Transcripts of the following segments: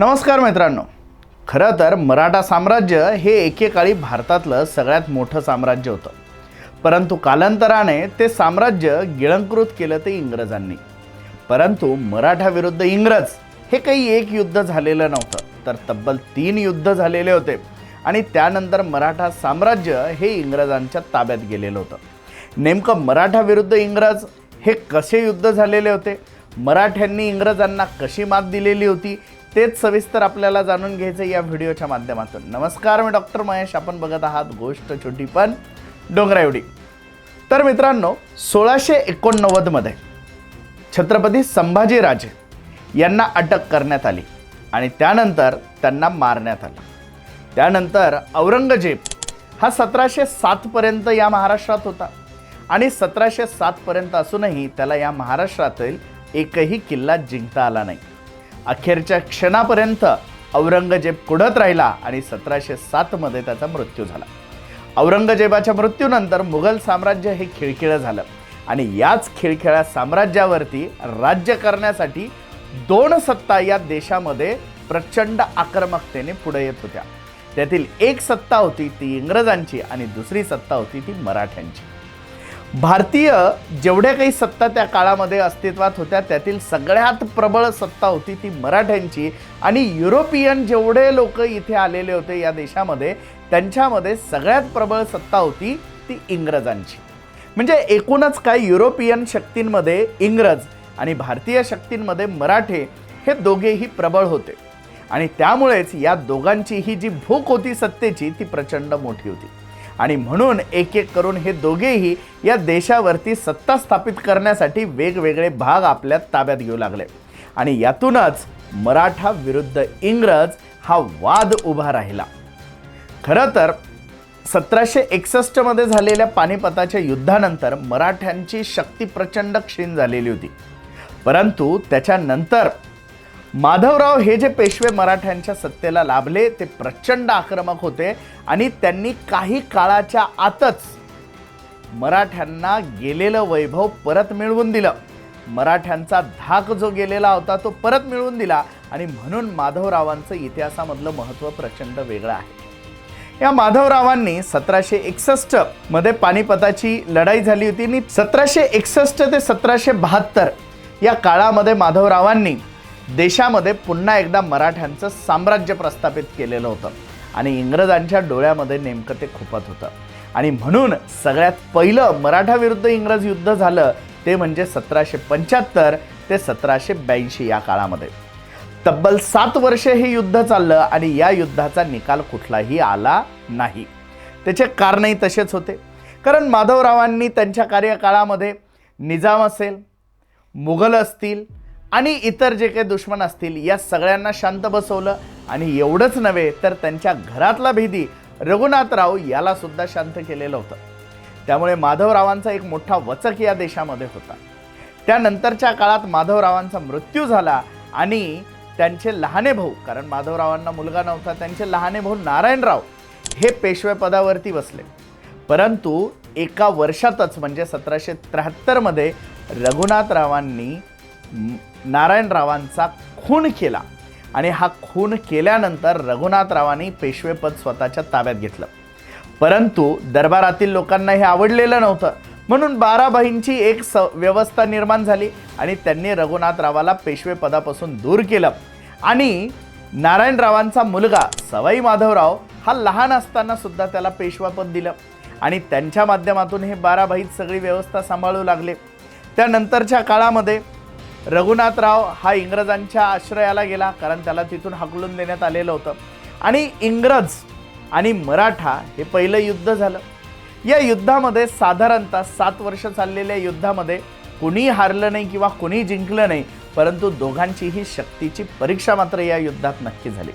नमस्कार मित्रांनो. खरं तर मराठा साम्राज्य हे एकेकाळी भारतातलं सगळ्यात मोठं साम्राज्य होतं. परंतु कालांतराने ते साम्राज्य गिळंकृत केलं ते इंग्रजांनी. परंतु मराठा विरुद्ध इंग्रज हे काही एक युद्ध झालेलं नव्हतं तर तब्बल तीन युद्ध झालेले होते. आणि त्यानंतर मराठा साम्राज्य हे इंग्रजांच्या ताब्यात गेलेलं होतं. नेमकं मराठा विरुद्ध इंग्रज हे कसे युद्ध झालेले होते? मराठ्यांनी इंग्रजांना कशी मात दिलेली होती? तेच सविस्तर आपल्याला जाणून घ्यायचं या व्हिडिओच्या माध्यमातून. नमस्कार मी डॉक्टर महेश. आपण बघत आहात गोष्ट छोटी पण डोंगरा एवढी. तर मित्रांनो सोळाशे एकोणनव्वदमध्ये छत्रपती संभाजीराजे यांना अटक करण्यात आली आणि त्यानंतर त्यांना मारण्यात आलं. त्यानंतर औरंगजेब हा सतराशे सातपर्यंत या महाराष्ट्रात होता आणि सतराशे सातपर्यंत असूनही त्याला या महाराष्ट्रातील एकही किल्ला जिंकता आला नाही. अखेरच्या क्षणापर्यंत औरंगजेब कुढत राहिला आणि सतराशे सातमध्ये त्याचा मृत्यू झाला. औरंगजेबाच्या मृत्यूनंतर मुघल साम्राज्य हे खिळखिळं झालं आणि याच खिळखिळ्या साम्राज्यावरती राज्य करण्यासाठी दोन सत्ता या देशामध्ये प्रचंड आक्रमकतेने पुढे येत होत्या. त्यातील एक सत्ता होती ती इंग्रजांची आणि दुसरी सत्ता होती ती मराठ्यांची. भारतीय जेवढ्या काही सत्ता त्या काळामध्ये अस्तित्वात होत्या त्यातील सगळ्यात प्रबळ सत्ता होती ती मराठ्यांची. आणि युरोपियन जेवढे लोक इथे आलेले होते या देशामध्ये त्यांच्यामध्ये सगळ्यात प्रबळ सत्ता होती ती इंग्रजांची. म्हणजे एकूणच काय युरोपियन शक्तींमध्ये इंग्रज आणि भारतीय शक्तींमध्ये मराठे हे दोघेही प्रबळ होते. आणि त्यामुळेच या दोघांची ही जी भूक होती सत्तेची ती प्रचंड मोठी होती. आणि म्हणून एक एक करून हे दोघेही या देशावरती सत्ता स्थापित करण्यासाठी वेगवेगळे भाग आपल्या ताब्यात घेऊ लागले. आणि यातूनच मराठा विरुद्ध इंग्रज हा वाद उभा राहिला. खरं तर सतराशे एकसष्टमध्ये झालेल्या पानिपताच्या युद्धानंतर मराठ्यांची शक्ती प्रचंड क्षीण झालेली होती. परंतु त्याच्यानंतर माधवराव हे जे पेशवे मराठ्यांच्या सत्तेला लाभले ते प्रचंड आक्रमक होते आणि त्यांनी काही काळाच्या आतच मराठ्यांना गेलेलं वैभव परत मिळवून दिलं. मराठ्यांचा धाक जो गेलेला होता तो परत मिळवून दिला आणि म्हणून माधवरावांचं इतिहासामधलं महत्त्व प्रचंड वेगळं आहे. या माधवरावांनी सतराशे एकसष्टमध्ये पानिपताची लढाई झाली होती आणि सतराशे एकसष्ट ते सतराशे बहात्तर या काळामध्ये माधवरावांनी देशामध्ये पुन्हा एकदा मराठ्यांचं साम्राज्य प्रस्थापित केलेलं होतं. आणि इंग्रजांच्या डोळ्यामध्ये नेमकं ते खुपत होतं. आणि म्हणून सगळ्यात पहिलं मराठा विरुद्ध इंग्रज युद्ध झालं ते म्हणजे सतराशे पंच्याहत्तर ते सतराशे ब्याऐंशी या काळामध्ये. तब्बल सात वर्षे हे युद्ध चाललं आणि या युद्धाचा निकाल कुठलाही आला नाही. त्याचे कारणही तसेच होते. कारण माधवरावांनी त्यांच्या कार्यकाळामध्ये निजाम असेल मुघल असतील आणि इतर जे काही दुश्मन असतील या सगळ्यांना शांत बसवलं. आणि एवढंच नव्हे तर त्यांच्या घरातला भेदी रघुनाथराव याला सुद्धा शांत केलेलं होतं. त्यामुळे माधवरावांचा एक मोठा वचक या देशामध्ये होता. त्यानंतरच्या काळात माधवरावांचा मृत्यू झाला आणि त्यांचे लहाने भाऊ कारण माधवरावांना मुलगा नव्हता त्यांचे लहाने भाऊ नारायणराव हे पेशवे पदावरती बसले. परंतु एका वर्षातच म्हणजे सतराशे त्र्याहत्तरमध्ये रघुनाथरावांनी नारायणरावांचा खून केला. आणि हा खून केल्यानंतर रघुनाथरावांनी पेशवेपद स्वतःच्या ताब्यात घेतलं. परंतु दरबारातील लोकांना हे आवडलेलं नव्हतं. म्हणून बाराबाईंची एक स व्यवस्था निर्माण झाली आणि त्यांनी रघुनाथरावाला पेशवेपदापासून दूर केलं. आणि नारायणरावांचा मुलगा सवाई माधवराव हा लहान असताना सुद्धा त्याला पेशवापद दिलं. आणि त्यांच्या माध्यमातून हे बाराभाईत सगळी व्यवस्था सांभाळू लागले. त्यानंतरच्या काळामध्ये रघुनाथराव हा इंग्रजांच्या आश्रयाला गेला कारण त्याला तिथून हाकलून देण्यात आलेलं होतं. आणि इंग्रज आणि मराठा हे पहिलं युद्ध झालं. या युद्धामध्ये साधारणतः सात वर्ष चाललेल्या युद्धामध्ये कुणी हारलं नाही किंवा कुणी जिंकलं नाही परंतु दोघांचीही शक्तीची परीक्षा मात्र या युद्धात नक्की झाली.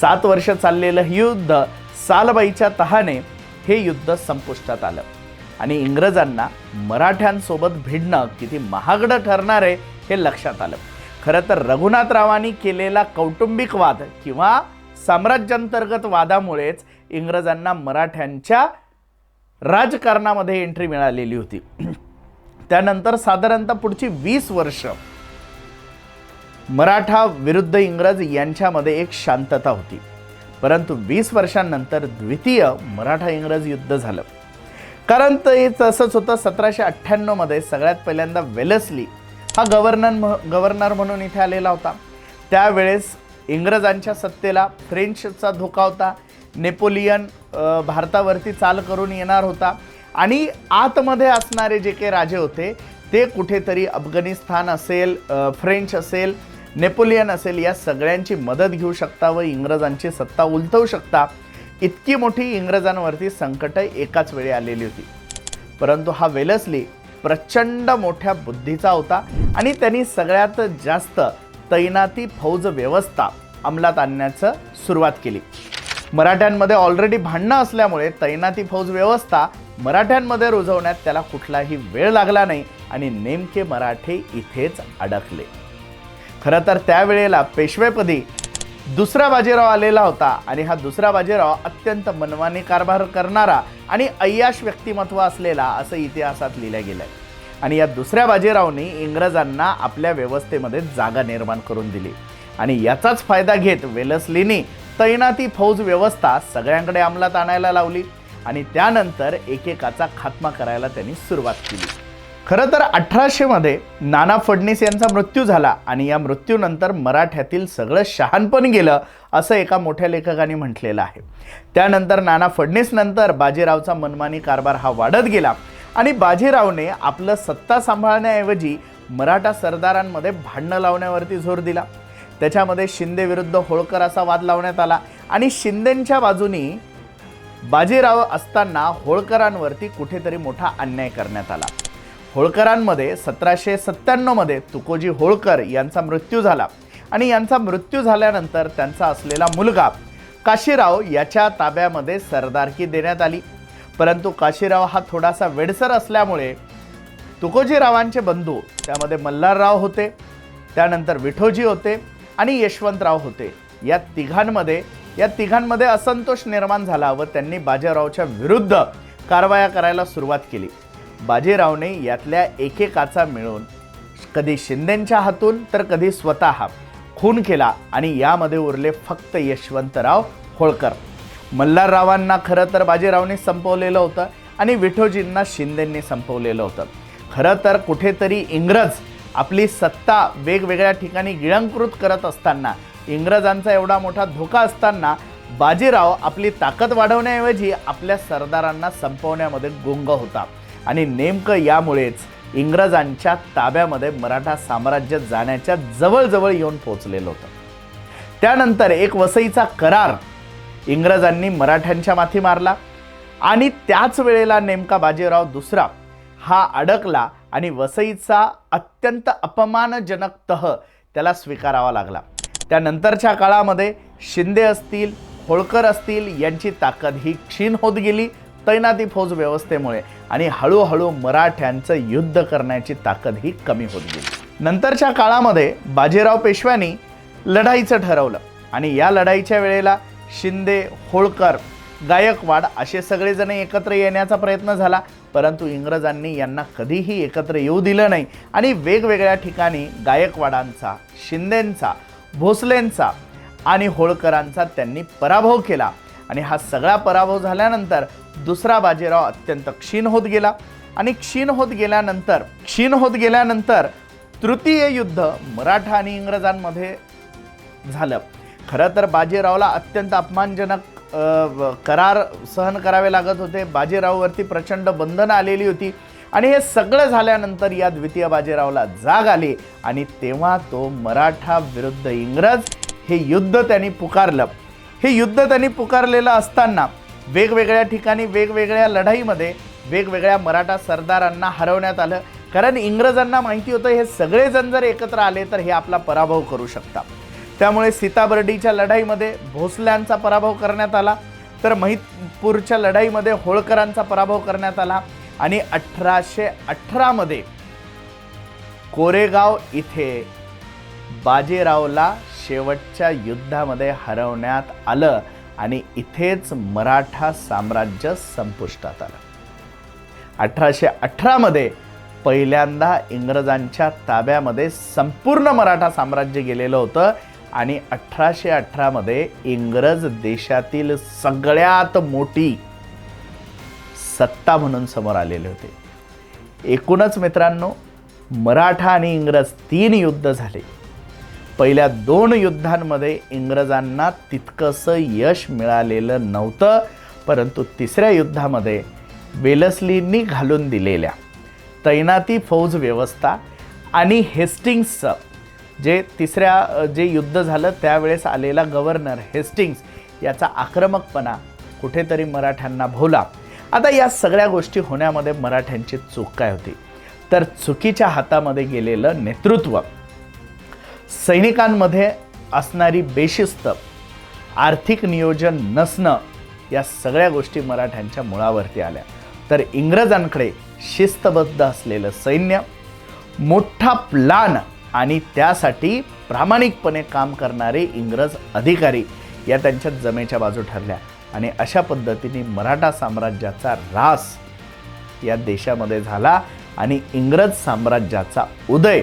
सात वर्ष चाललेलं हे युद्ध सालबाईच्या तहाने हे युद्ध संपुष्टात आलं. आणि इंग्रजांना मराठ्यांसोबत भिडणं किती महागडं ठरणार आहे हे लक्षात आलं. खरं तर रघुनाथरावांनी केलेला कौटुंबिक वाद किंवा साम्राज्यांतर्गत वादामुळेच इंग्रजांना मराठ्यांच्या राजकारणामध्ये एंट्री मिळालेली होती. त्यानंतर साधारणतः पुढची वीस वर्ष मराठा विरुद्ध इंग्रज यांच्यामध्ये एक शांतता होती. परंतु वीस वर्षांनंतर द्वितीय मराठा इंग्रज युद्ध झालं. कारण ते तसंच होतं सतराशे अठ्ठ्याण्णवमध्ये सगळ्यात पहिल्यांदा वेलस्ली हा गव्हर्नर म्ह- गव्हर्नर म्हणून इथे आलेला होता. त्यावेळेस इंग्रजांच्या सत्तेला फ्रेंचचा धोका होता. नेपोलियन भारतावरती चाल करून येणार होता. आणि आतमध्ये असणारे जे काही राजे होते ते कुठेतरी अफगाणिस्तान असेल फ्रेंच असेल नेपोलियन असेल या सगळ्यांची मदत घेऊ शकता व इंग्रजांची सत्ता उलटवू शकता. इतकी मोठी इंग्रजांवरती संकटं एकाच वेळी आलेली होती. परंतु हा वेलसली प्रचंड मोठ्या बुद्धीचा होता आणि त्यांनी सगळ्यात जास्त तैनाती फौज व्यवस्था अंमलात आणण्याचं सुरुवात केली. मराठ्यांमध्ये ऑलरेडी भांडणं असल्यामुळे तैनाती फौज व्यवस्था मराठ्यांमध्ये रुजवण्यात त्याला कुठलाही वेळ लागला नाही आणि नेमके मराठे इथेच अडकले. खरं तर त्यावेळेला पेशवेपदी दुसरा बाजीराव आलेला होता आणि हा दुसरा बाजीराव अत्यंत मनमाने कारभार करणारा आणि अय्याश व्यक्तिमत्व असलेला असं इतिहासात लिहिलं आहे आणि या दुसऱ्या बाजीरावनी इंग्रजांना आपल्या व्यवस्थेमध्ये जागा निर्माण करून दिली. आणि याचाच फायदा घेत वेलसलीने तैनाती फौज व्यवस्था सगळ्यांकडे अंमलात आणायला लावली आणि त्यानंतर एकेकाचा खात्मा करायला त्यांनी सुरुवात केली. खरं तर अठराशेमध्ये नाना फडणीस यांचा मृत्यू झाला आणि या मृत्यूनंतर मराठ्यातील सगळं शहाणपण गेलं असं एका मोठ्या लेखकाने म्हटलेलं आहे. त्यानंतर नाना फडणीसनंतर बाजीरावचा मनमानी कारभार हा वाढत गेला आणि बाजीरावने आपलं सत्ता सांभाळण्याऐवजी मराठा सरदारांमध्ये भांडणं लावण्यावरती जोर दिला. त्याच्यामध्ये शिंदे विरुद्ध होळकर असा वाद लावण्यात आला आणि शिंदेंच्या बाजूनी बाजीराव असताना होळकरांवरती कुठेतरी मोठा अन्याय करण्यात आला. होळकरांमध्ये सतराशे सत्त्याण्णवमध्ये तुकोजी होळकर यांचा मृत्यू झाला. आणि यांचा मृत्यू झाल्यानंतर त्यांचा असलेला मुलगा काशीराव याच्या ताब्यामध्ये सरदारकी देण्यात आली. परंतु काशीराव हा थोडासा वेडसर असल्यामुळे तुकोजीरावांचे बंधू त्यामध्ये मल्हारराव होते त्यानंतर विठोजी होते आणि यशवंतराव होते. या तिघांमध्ये या तिघांमध्ये असंतोष निर्माण झाला व त्यांनी बाजीरावच्या विरुद्ध कारवाया करायला सुरुवात केली. बाजीरावने यातल्या एकेकाचा मिळून कधी शिंदेंच्या हातून तर कधी स्वतः खून केला आणि यामध्ये उरले फक्त यशवंतराव होळकर. मल्हाररावांना खरं तर बाजीरावने संपवलेलं होतं आणि विठोजींना शिंदेंनी संपवलेलं होतं. खरं तर कुठेतरी इंग्रज आपली सत्ता वेगवेगळ्या ठिकाणी गिळंकृत करत असताना इंग्रजांचा एवढा मोठा धोका असताना बाजीराव आपली ताकद वाढवण्याऐवजी आपल्या सरदारांना संपवण्यामध्ये गुंग होता. आणि नेमकं यामुळेच इंग्रजांच्या ताब्यामध्ये मराठा साम्राज्य जाण्याच्या जवळजवळ येऊन पोहोचलेलं होतं. त्यानंतर एक वसईचा करार इंग्रजांनी मराठ्यांच्या माथी मारला आणि त्याच वेळेला नेमका बाजीराव दुसरा हा अडकला आणि वसईचा अत्यंत अपमानजनक तह त्याला स्वीकारावा लागला. त्यानंतरच्या काळामध्ये शिंदे असतील होळकर असतील यांची ताकद ही क्षीण होत गेली तैनाती फौज व्यवस्थेमुळे आणि हळूहळू मराठ्यांचं युद्ध करण्याची ताकद ही कमी होत गेली. नंतरच्या काळामध्ये बाजीराव पेशव्यांनी लढाईचं ठरवलं आणि या लढाईच्या वेळेला शिंदे होळकर गायकवाड असे सगळेजण एकत्र येण्याचा प्रयत्न झाला परंतु इंग्रजांनी यांना कधीही एकत्र येऊ दिलं नाही आणि वेगवेगळ्या ठिकाणी गायकवाडांचा शिंदेंचा भोसलेंचा आणि होळकरांचा त्यांनी पराभव केला. आणि हा सगळा पराभव झाल्यानंतर दुसरा बाजीराव अत्यंत क्षीण होत गेला. आणि क्षीण होत गेल्यानंतर क्षीण होत गेल्यानंतर तृतीय युद्ध मराठा आणि इंग्रजांमध्ये झालं. खरं तर बाजीरावला अत्यंत अपमानजनक करार सहन करावे लागत होते. बाजीराववरती प्रचंड बंधनं आलेली होती. आणि हे सगळं झाल्यानंतर या द्वितीय बाजीरावला जाग आली आणि तेव्हा तो मराठा विरुद्ध इंग्रज हे युद्ध त्यांनी पुकारलं. हे युद्ध त्यांनी पुकारलेलं असताना वेगवेगळ्या ठिकाणी वेगवेगळ्या लढाईमध्ये वेगवेगळ्या मराठा सरदारांना हरवण्यात आलं. कारण इंग्रजांना माहिती होतं हे सगळेजण जर एकत्र आले तर हे आपला पराभव करू शकतात. त्यामुळे सीताबर्डीच्या लढाईमध्ये भोसल्यांचा पराभव करण्यात आला तर महितपूरच्या लढाईमध्ये होळकरांचा पराभव करण्यात आला आणि अठराशे अठरामध्ये कोरेगाव इथे बाजीरावला शेवटच्या युद्धामध्ये हरवण्यात आलं आणि इथेच मराठा साम्राज्य संपुष्टात आलं. अठराशे अठरामध्ये पहिल्यांदा इंग्रजांच्या ताब्यामध्ये संपूर्ण मराठा साम्राज्य गेलेलं होतं आणि अठराशे अठरामध्ये इंग्रज देशातील सगळ्यात मोठी सत्ता म्हणून समोर आलेले होते. एकूणच मित्रांनो मराठा आणि इंग्रज तीन युद्ध झाले. पहिल्या दोन युद्धांमध्ये इंग्रजांना तितकंसं यश मिळालेलं नव्हतं परंतु तिसऱ्या युद्धामध्ये वेलस्लींनी घालून दिलेल्या तैनाती फौज व्यवस्था आणि हेस्टिंग्सचं जे तिसऱ्या जे युद्ध झालं त्यावेळेस आलेला गव्हर्नर हेस्टिंग्स याचा आक्रमकपणा कुठेतरी मराठ्यांना भोवला. आता या सगळ्या गोष्टी होण्यामध्ये मराठ्यांची चूक काय होती? तर चुकीच्या हातामध्ये गेलेलं नेतृत्व. सैनिकांमध्ये असणारी बेशिस्त आर्थिक नियोजन नसणं या सगळ्या गोष्टी मराठ्यांच्या मुळावरती आल्या. तर इंग्रजांकडे शिस्तबद्ध असलेलं सैन्य मोठा प्लान आणि त्यासाठी प्रामाणिकपणे काम करणारे इंग्रज अधिकारी या त्यांच्या जमेच्या बाजू ठरल्या. आणि अशा पद्धतीने मराठा साम्राज्याचा रास या देशामध्ये झाला आणि इंग्रज साम्राज्याचा उदय